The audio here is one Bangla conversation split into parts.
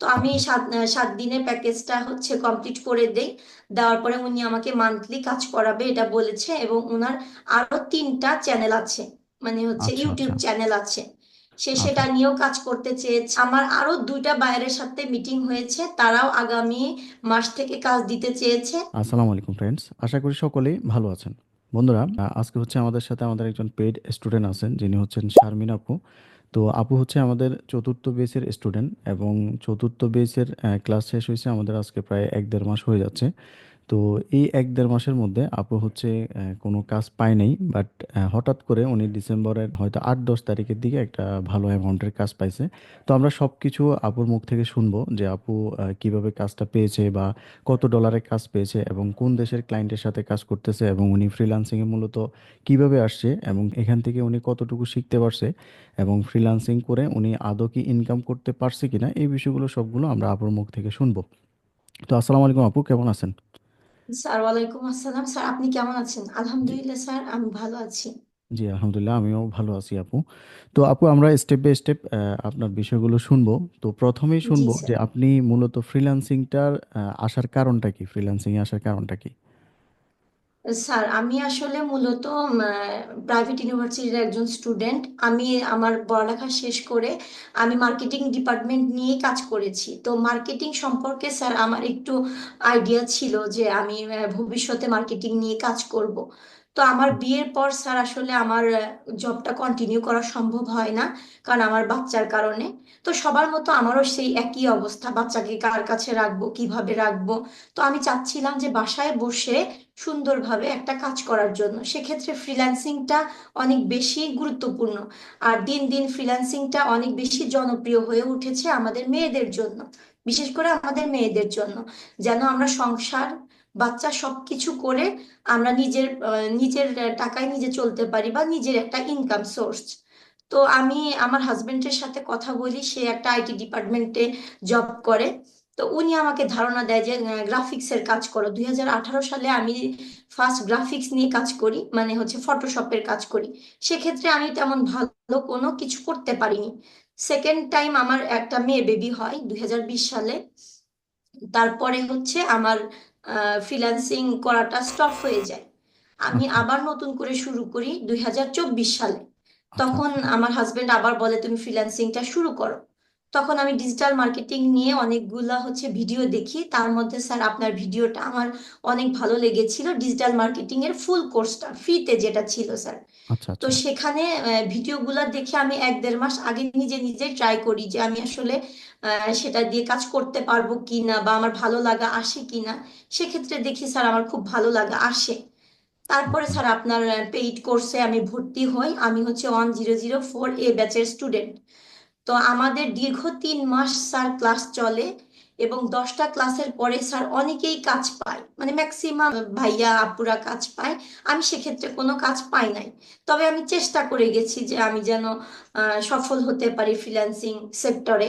তো আমি সাত সাত দিনের প্যাকেজটা হচ্ছে কমপ্লিট করে দেই। দেওয়ার পরে উনি আমাকে মান্থলি কাজ করাবে এটা বলেছে এবং ওনার আরও তিনটা চ্যানেল আছে মানে হচ্ছে আচ্ছা ইউটিউব আচ্ছা। চ্যানেল আছে। সে আচ্ছা। সেটা নিয়েও কাজ করতে চেয়েছে। আমার আরও দুইটা বাইরের সাথে মিটিং হয়েছে তারাও আগামী মাস থেকে কাজ দিতে চেয়েছে। আসসালামু আলাইকুম ফ্রেন্ডস আশা করি সকলেই ভালো আছেন। বন্ধুরা আজকে হচ্ছে আমাদের সাথে আমাদের একজন পেইড স্টুডেন্ট আছেন যিনি হচ্ছেন শারমিন আপু। তো আপু হচ্ছে আমাদের চতুর্থ বেসের স্টুডেন্ট এবং চতুর্থ বেসের ক্লাস শেষ হয়েছে আমাদের আজকে প্রায় এক দেড় মাস হয়ে যাচ্ছে। তো এই এক দেড় মাসের মধ্যে আপু হচ্ছে কোনো কাজ পায় নাই বাট হঠাৎ করে উনি ডিসেম্বরের হয়তো আট দশ তারিখের দিকে একটা ভালো অ্যামাউন্টের কাজ পাইছে। তো আমরা সব কিছু আপুর মুখ থেকে শুনব যে আপু কীভাবে কাজটা পেয়েছে বা কত ডলারের কাজ পেয়েছে এবং কোন দেশের ক্লায়েন্টের সাথে কাজ করতেছে এবং উনি ফ্রিল্যান্সিংয়ে মূলত কীভাবে আসছে এবং এখান থেকে উনি কতটুকু শিখতে পারছে এবং ফ্রিল্যান্সিং করে উনি আদৌ কি ইনকাম করতে পারছে কিনা, এই বিষয়গুলো সবগুলো আমরা আপুর মুখ থেকে শুনব। তো আসসালামু আলাইকুম আপু, কেমন আছেন? স্যার ওয়ালাইকুম আসসালাম। স্যার আপনি কেমন আছেন? জি আলহামদুলিল্লাহ স্যার আমি ভালো আছি। জি আলহামদুলিল্লাহ আমিও ভালো আছি আপু। তো আপু আমরা স্টেপ বাই স্টেপ আপনার বিষয়গুলো শুনব। তো প্রথমেই জি শুনব যে স্যার আপনি মূলত ফ্রিল্যান্সিংটার আসার কারণটা কি? ফ্রিল্যান্সিং এ আসার কারণটা কি? স্যার, আমি আসলে মূলত প্রাইভেট ইউনিভার্সিটির একজন স্টুডেন্ট আমি আমার পড়ালেখা শেষ করে আমি মার্কেটিং ডিপার্টমেন্ট নিয়ে কাজ করেছি। তো মার্কেটিং সম্পর্কে স্যার আমার একটু আইডিয়া ছিল যে আমি ভবিষ্যতে মার্কেটিং নিয়ে কাজ করব। তো আমার বিয়ের পর স্যার আসলে আমার জবটা কন্টিনিউ করা সম্ভব হয় না, কারণ আমার বাচ্চার কারণে। তো সবার মতো আমারও সেই একই অবস্থা, বাচ্চাকে কার কাছে রাখব, কীভাবে রাখব? তো আমি চাচ্ছিলাম যে বাসায় বসে সুন্দরভাবে একটা কাজ করার জন্য। সেক্ষেত্রে ফ্রিল্যান্সিংটা অনেক বেশি গুরুত্বপূর্ণ। আর দিন দিন ফ্রিল্যান্সিংটা অনেক বেশি জনপ্রিয় হয়ে উঠেছে আমাদের মেয়েদের জন্য, বিশেষ করে আমাদের মেয়েদের জন্য। যেন আমরা সংসার বাচ্চা সবকিছু করে আমরা নিজের নিজের টাকায় নিজে চলতে পারি বা নিজের একটা ইনকাম সোর্স তো আমি আমার হাজবেন্ডের সাথে কথা বলি, সে একটা আইটি ডিপার্টমেন্টে জব করে। তো উনি আমাকে ধারণা দেয় যে গ্রাফিক্স এর কাজ করো। দু হাজার আঠারো সালে আমি ফার্স্ট গ্রাফিক্স নিয়ে কাজ করি মানে হচ্ছে ফটোশপের কাজ করি। সেক্ষেত্রে আমি তেমন ভালো কোনো কিছু করতে পারিনি। সেকেন্ড টাইম আমার একটা মেয়ে বেবি হয় দুই হাজার বিশ সালে। তারপরে হচ্ছে আমার ফ্রিল্যান্সিং করাটা স্টপ হয়ে যায়। আমি আবার নতুন করে শুরু করি দুই হাজার চব্বিশ সালে। আচ্ছা। তখন আমার হাজবেন্ড আবার বলে তুমি ফ্রিল্যান্সিংটা শুরু করো। তখন আমি ডিজিটাল মার্কেটিং নিয়ে অনেকগুলা হচ্ছে ভিডিও দেখি। তার মধ্যে স্যার আপনার ভিডিওটা আমার অনেক ভালো লেগেছিল। ডিজিটাল মার্কেটিং এর ফুল কোর্সটা ফ্রিতে যেটা ছিল স্যার। আচ্ছা তো আচ্ছা। সেখানে ভিডিওগুলো দেখে আমি এক দেড় মাস আগে নিজে নিজে ট্রাই করি যে আমি আসলে সেটা দিয়ে কাজ করতে পারব কিনা বা আমার ভালো লাগা আসে কিনা। সেক্ষেত্রে দেখি স্যার আমার খুব ভালো লাগা আসে। তারপরে স্যার আপনার পেইড কোর্সে আমি ভর্তি হই। আমি হচ্ছে one zero zero four A ব্যাচের স্টুডেন্ট তো আমাদের দীর্ঘ তিন মাস স্যার ক্লাস চলে এবং দশটা ক্লাসের পরে স্যার অনেকেই কাজ পায়। মানে ম্যাক্সিমাম ভাইয়া, আপুরা কাজ পায়। আমি সেক্ষেত্রে কোনো কাজ পাই নাই। তবে আমি চেষ্টা করে গেছি যে আমি যেন সফল হতে পারি ফ্রিল্যান্সিং সেক্টরে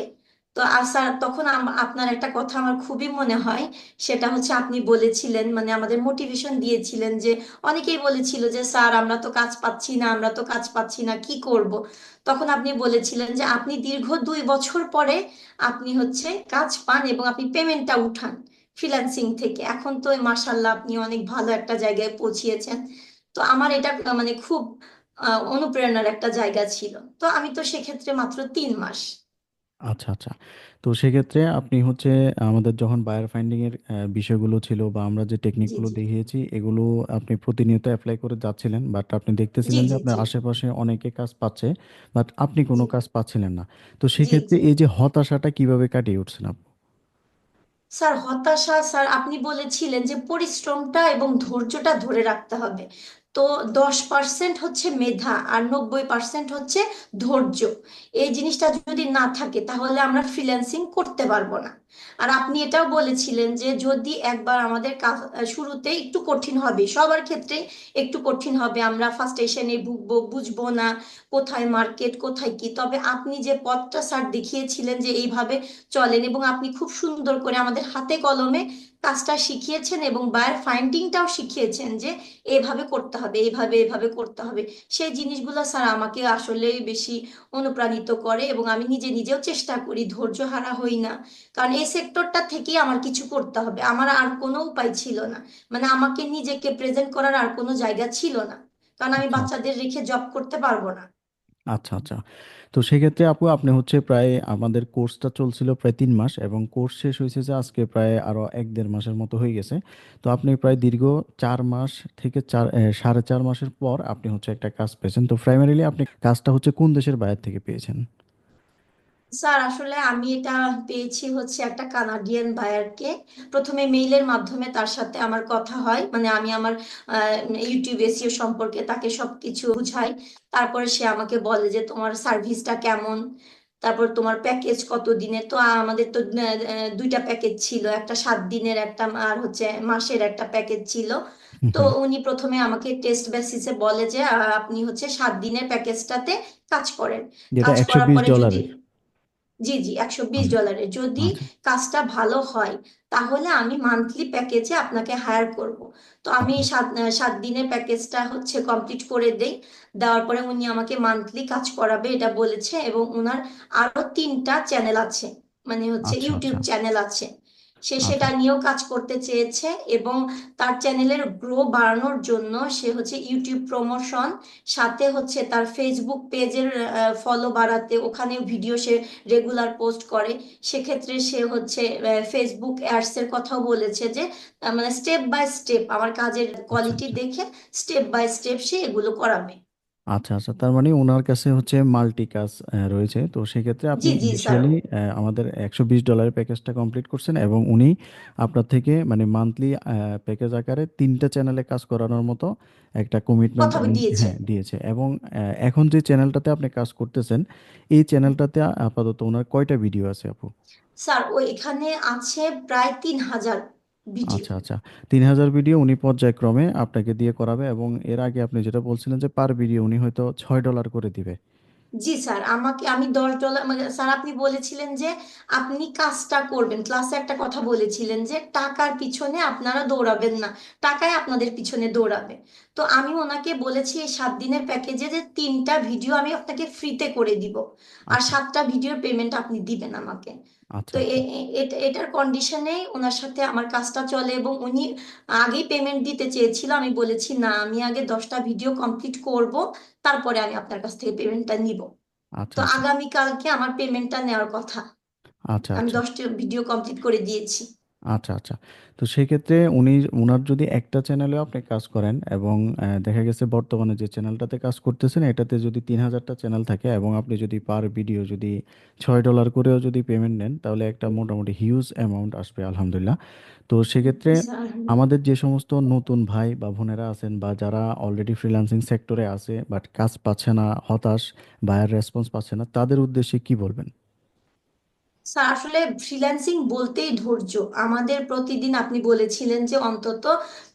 তো আর স্যার তখন আপনার একটা কথা আমার খুবই মনে হয়। সেটা হচ্ছে আপনি বলেছিলেন মানে আমাদের মোটিভেশন দিয়েছিলেন যে, অনেকেই বলেছিল যে, স্যার, আমরা তো কাজ পাচ্ছি না, আমরা তো কাজ পাচ্ছি না, কি করব? তখন আপনি বলেছিলেন যে, আপনি দীর্ঘ দুই বছর পরে আপনি হচ্ছে কাজ পান এবং আপনি পেমেন্টটা উঠান ফ্রিল্যান্সিং থেকে। এখন তো মার্শাল্লাহ আপনি অনেক ভালো একটা জায়গায় পৌঁছিয়েছেন। তো আমার এটা মানে খুব অনুপ্রেরণার একটা জায়গা ছিল। তো আমি তো সেক্ষেত্রে মাত্র তিন মাস আচ্ছা আচ্ছা। তো সেক্ষেত্রে আপনি হচ্ছে আমাদের যখন বায়ার ফাইন্ডিং এর বিষয়গুলো ছিল বা আমরা যে জি টেকনিকগুলো জি। দেখিয়েছি এগুলো আপনি প্রতিনিয়ত অ্যাপ্লাই করে যাচ্ছিলেন বাট আপনি জি দেখতেছিলেন যে জি আপনার জি। আশেপাশে অনেকে কাজ পাচ্ছে বাট আপনি জি। কোনো কাজ পাচ্ছিলেন না। তো জি সেক্ষেত্রে জি। এই যে হতাশাটা কীভাবে কাটিয়ে উঠছেন আপনি? স্যার হতাশা স্যার আপনি বলেছিলেন যে পরিশ্রমটা এবং ধৈর্যটা ধরে রাখতে হবে। তো দশ পার্সেন্ট হচ্ছে মেধা আর নব্বই পার্সেন্ট হচ্ছে ধৈর্য। এই জিনিসটা যদি না থাকে, তাহলে আমরা ফ্রিল্যান্সিং করতে পারব না। আর আপনি এটাও বলেছিলেন যে যদি একবার আমাদের শুরুতে একটু কঠিন হবে, সবার ক্ষেত্রে একটু কঠিন হবে। আমরা ফার্স্ট স্টেশনে ভুগবো বুঝব না কোথায় মার্কেট কোথায় কি। তবে আপনি যে পথটা স্যার দেখিয়েছিলেন যে এইভাবে চলেন এবং আপনি খুব সুন্দর করে আমাদের হাতে কলমে কাজটা শিখিয়েছেন এবং বায়ার ফাইন্ডিংটাও শিখিয়েছেন যে এভাবে করতে হবে এইভাবে এইভাবে করতে হবে। সেই জিনিসগুলো স্যার আমাকে আসলেই বেশি অনুপ্রাণিত করে এবং আমি নিজে নিজেও চেষ্টা করি ধৈর্য হারা হই না। কারণ এই সেক্টরটা থেকেই আমার কিছু করতে হবে। আমার আর কোনো উপায় ছিল না। মানে আমাকে নিজেকে প্রেজেন্ট করার আর কোনো জায়গা ছিল না। কারণ আমি আচ্ছা। বাচ্চাদের রেখে জব করতে পারব না। আচ্ছা আচ্ছা। তো সেক্ষেত্রে আপু আপনি হচ্ছে প্রায় আমাদের কোর্সটা চলছিল প্রায় তিন মাস এবং কোর্স শেষ হয়েছে যে আজকে প্রায় আরও এক দেড় মাসের মতো হয়ে গেছে। তো আপনি প্রায় দীর্ঘ চার মাস থেকে চার সাড়ে চার মাসের পর আপনি হচ্ছে একটা কাজ পেয়েছেন। তো প্রাইমারিলি আপনি কাজটা হচ্ছে কোন দেশের বাইরে থেকে পেয়েছেন? স্যার আসলে আমি এটা পেয়েছি হচ্ছে একটা কানাডিয়ান বায়ারকে প্রথমে মেইলের মাধ্যমে তার সাথে আমার কথা হয়। মানে আমি আমার ইউটিউব এসিও সম্পর্কে তাকে সবকিছু বুঝাই। তারপরে সে আমাকে বলে যে তোমার সার্ভিসটা কেমন? তারপর তোমার প্যাকেজ কত দিনের? তো আমাদের তো দুইটা প্যাকেজ ছিল। একটা সাত দিনের একটা আর হচ্ছে মাসের একটা প্যাকেজ ছিল। তো উনি প্রথমে আমাকে টেস্ট বেসিসে বলে যে আপনি হচ্ছে সাত দিনের প্যাকেজটাতে কাজ করেন। যেটা কাজ করার পরে যদি ডলারের জি জি একশো বিশ ডলারে ডলারের যদি আচ্ছা। কাজটা ভালো হয় তাহলে আমি মান্থলি প্যাকেজে আপনাকে হায়ার করব। তো আমি আচ্ছা। সাত সাত দিনের প্যাকেজটা হচ্ছে কমপ্লিট করে দেই। দেওয়ার পরে উনি আমাকে মান্থলি কাজ করাবে এটা বলেছে এবং ওনার আরও তিনটা চ্যানেল আছে। মানে হচ্ছে আচ্ছা ইউটিউব আচ্ছা। চ্যানেল আছে। সে আচ্ছা। সেটা নিয়েও কাজ করতে চেয়েছে এবং তার চ্যানেলের গ্রো বাড়ানোর জন্য সে হচ্ছে ইউটিউব প্রমোশন সাথে হচ্ছে তার ফেসবুক পেজের ফলো বাড়াতে ওখানে ভিডিও সে রেগুলার পোস্ট করে। সেক্ষেত্রে সে হচ্ছে ফেসবুক অ্যাডস এর কথাও বলেছে যে মানে স্টেপ বাই স্টেপ আমার কাজের আচ্ছা কোয়ালিটি আচ্ছা। দেখে স্টেপ বাই স্টেপ সে এগুলো করাবে। আচ্ছা আচ্ছা। তার মানে ওনার কাছে হচ্ছে মাল্টি কাজ রয়েছে। তো সেক্ষেত্রে আপনি জি জি স্যার। ইনিশিয়ালি আমাদের একশো বিশ ডলারের প্যাকেজটা কমপ্লিট করছেন এবং উনি আপনার থেকে মানে মান্থলি প্যাকেজ আকারে তিনটা চ্যানেলে কাজ করানোর মতো একটা কমিটমেন্ট কথা উনি দিয়েছে। হ্যাঁ দিয়েছে। এবং এখন যে চ্যানেলটাতে আপনি কাজ করতেছেন এই চ্যানেলটাতে আপাতত ওনার কয়টা ভিডিও আছে আপু? স্যার ও এখানে আছে প্রায় তিন হাজার। ভিডিও। আচ্ছা আচ্ছা। তিন হাজার ভিডিও উনি পর্যায়ক্রমে আপনাকে দিয়ে করাবে এবং এর আগে আপনি যেটা বলছিলেন যে পার ভিডিও উনি হয়তো ছয় ডলার করে দিবে। জি স্যার আমাকে আমি দশ ডলার মানে স্যার আপনি বলেছিলেন যে আপনি কাজটা করবেন। ক্লাসে একটা কথা বলেছিলেন যে টাকার পিছনে আপনারা দৌড়াবেন না টাকাই আপনাদের পিছনে দৌড়াবে। তো আমি ওনাকে বলেছি এই সাত দিনের প্যাকেজে যে তিনটা ভিডিও আমি আপনাকে ফ্রিতে করে দিব। আর আচ্ছা। সাতটা ভিডিওর পেমেন্ট আপনি দিবেন আমাকে। আচ্ছা তো আচ্ছা। এটার কন্ডিশনেই ওনার সাথে আমার কাজটা চলে এবং উনি আগেই পেমেন্ট দিতে চেয়েছিল। আমি বলেছি না আমি আগে দশটা ভিডিও কমপ্লিট করব তারপরে আমি আপনার কাছ থেকে পেমেন্টটা নিব। আচ্ছা তো আচ্ছা। আগামীকালকে আমার পেমেন্টটা নেওয়ার কথা। আচ্ছা আমি আচ্ছা। দশটা ভিডিও কমপ্লিট করে দিয়েছি। আচ্ছা আচ্ছা। তো সেক্ষেত্রে উনি ওনার যদি একটা চ্যানেলেও আপনি কাজ করেন এবং দেখা গেছে বর্তমানে যে চ্যানেলটাতে কাজ করতেছেন এটাতে যদি তিন হাজারটা চ্যানেল থাকে এবং আপনি যদি পার ভিডিও যদি ছয় ডলার করেও যদি পেমেন্ট নেন তাহলে একটা মোটামুটি হিউজ অ্যামাউন্ট আসবে আলহামদুলিল্লাহ। তো সেক্ষেত্রে স্যার আমাদের যে সমস্ত নতুন ভাই বা বোনেরা আছেন বা যারা অলরেডি ফ্রিল্যান্সিং সেক্টরে আছে বাট কাজ পাচ্ছে না হতাশ বায়ার রেসপন্স পাচ্ছে না তাদের উদ্দেশ্যে কি বলবেন? স্যার আসলে ফ্রিল্যান্সিং বলতেই ধৈর্য। আমাদের প্রতিদিন আপনি বলেছিলেন যে অন্তত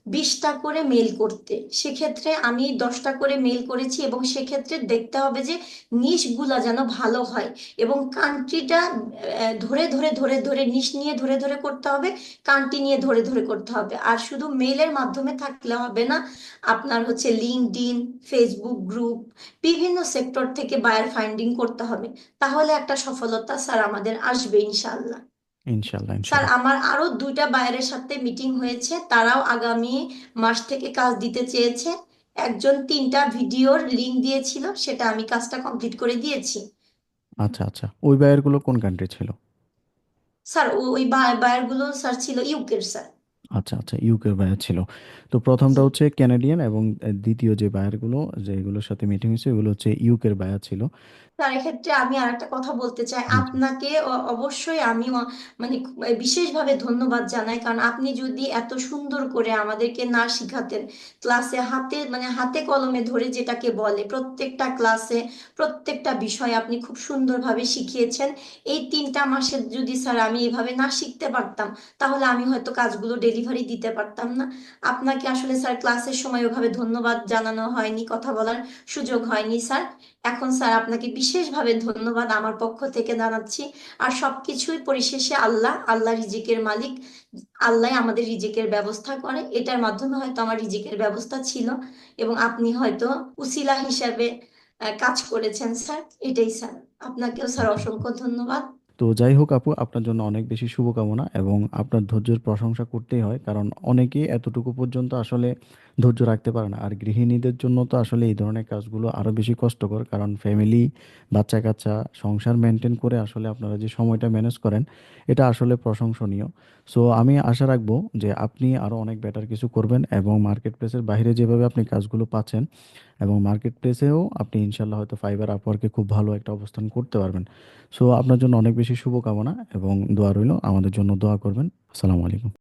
বিশটা করে মেল করতে। সেক্ষেত্রে আমি দশটা করে মেল করেছি এবং সেক্ষেত্রে দেখতে হবে যে নিশগুলা যেন ভালো হয় এবং কান্ট্রিটা ধরে ধরে ধরে ধরে নিশ নিয়ে ধরে ধরে করতে হবে কান্ট্রি নিয়ে ধরে ধরে করতে হবে। আর শুধু মেলের মাধ্যমে থাকলে হবে না, আপনার হচ্ছে লিঙ্কডইন ফেসবুক গ্রুপ বিভিন্ন সেক্টর থেকে বায়ার ফাইন্ডিং করতে হবে। তাহলে একটা সফলতা স্যার আমাদের আসবে ইনশাল্লাহ ইনশাল্লাহ স্যার ইনশাল্লাহ। আমার আরও দুইটা বায়ারের সাথে মিটিং হয়েছে তারাও আগামী মাস থেকে কাজ দিতে চেয়েছে। একজন তিনটা ভিডিওর লিংক দিয়েছিল সেটা আমি কাজটা কমপ্লিট করে দিয়েছি। আচ্ছা আচ্ছা ওই বায়ারগুলো কোন কান্ট্রি ছিল? স্যার ওই বায়ারগুলো স্যার ছিল ইউকের স্যার। আচ্ছা আচ্ছা ইউকের বায়ার ছিল। তো প্রথমটা হচ্ছে ক্যানাডিয়ান এবং আহ, দ্বিতীয় যে বায়ারগুলো যেগুলোর সাথে মিটিং হয়েছে ওগুলো হচ্ছে ইউকের বায়ার ছিল। স্যার এক্ষেত্রে আমি আর একটা কথা বলতে চাই। আপনাকে অবশ্যই আমি মানে বিশেষভাবে ধন্যবাদ জানাই। কারণ আপনি যদি এত সুন্দর করে আমাদেরকে না শিখাতেন ক্লাসে হাতে মানে হাতে কলমে ধরে যেটাকে বলে প্রত্যেকটা ক্লাসে প্রত্যেকটা বিষয় আপনি খুব সুন্দরভাবে শিখিয়েছেন। এই তিনটা মাসে যদি স্যার আমি এভাবে না শিখতে পারতাম তাহলে আমি হয়তো কাজগুলো ডেলিভারি দিতে পারতাম না। আপনাকে আসলে স্যার ক্লাসের সময় ওভাবে ধন্যবাদ জানানো হয়নি কথা বলার সুযোগ হয়নি স্যার। এখন স্যার আপনাকে বিশেষভাবে ধন্যবাদ আমার পক্ষ থেকে জানাচ্ছি। আর সবকিছুই পরিশেষে আল্লাহ আল্লাহ রিজিকের মালিক, আল্লাহ আমাদের রিজিকের ব্যবস্থা করে। এটার মাধ্যমে হয়তো আমার রিজিকের ব্যবস্থা ছিল এবং আপনি হয়তো উসিলা হিসাবে কাজ করেছেন স্যার। এটাই স্যার। আপনাকেও স্যার অসংখ্য ধন্যবাদ। তো যাই হোক আপু, আপনার জন্য অনেক বেশি শুভকামনা এবং আপনার ধৈর্যের প্রশংসা করতেই হয়, কারণ অনেকেই এতটুকু পর্যন্ত আসলে ধৈর্য রাখতে পারে না। আর গৃহিণীদের জন্য তো আসলে এই ধরনের কাজগুলো আরও বেশি কষ্টকর। কারণ ফ্যামিলি বাচ্চা কাচ্চা সংসার মেনটেন করে আসলে আপনারা যে সময়টা ম্যানেজ করেন, এটা আসলে প্রশংসনীয়। সো আমি আশা রাখব যে আপনি আরও অনেক বেটার কিছু করবেন এবং মার্কেট প্লেসের বাইরে যেভাবে আপনি কাজগুলো পাচ্ছেন এবং মার্কেট প্লেসেও আপনি ইনশাল্লাহ হয়তো ফাইবার আপওয়ার্কে খুব ভালো একটা অবস্থান করতে পারবেন। সো আপনার জন্য অনেক বেশি শুভকামনা এবং দোয়া রইল। আমাদের জন্য দোয়া করবেন। আসসালামু আলাইকুম।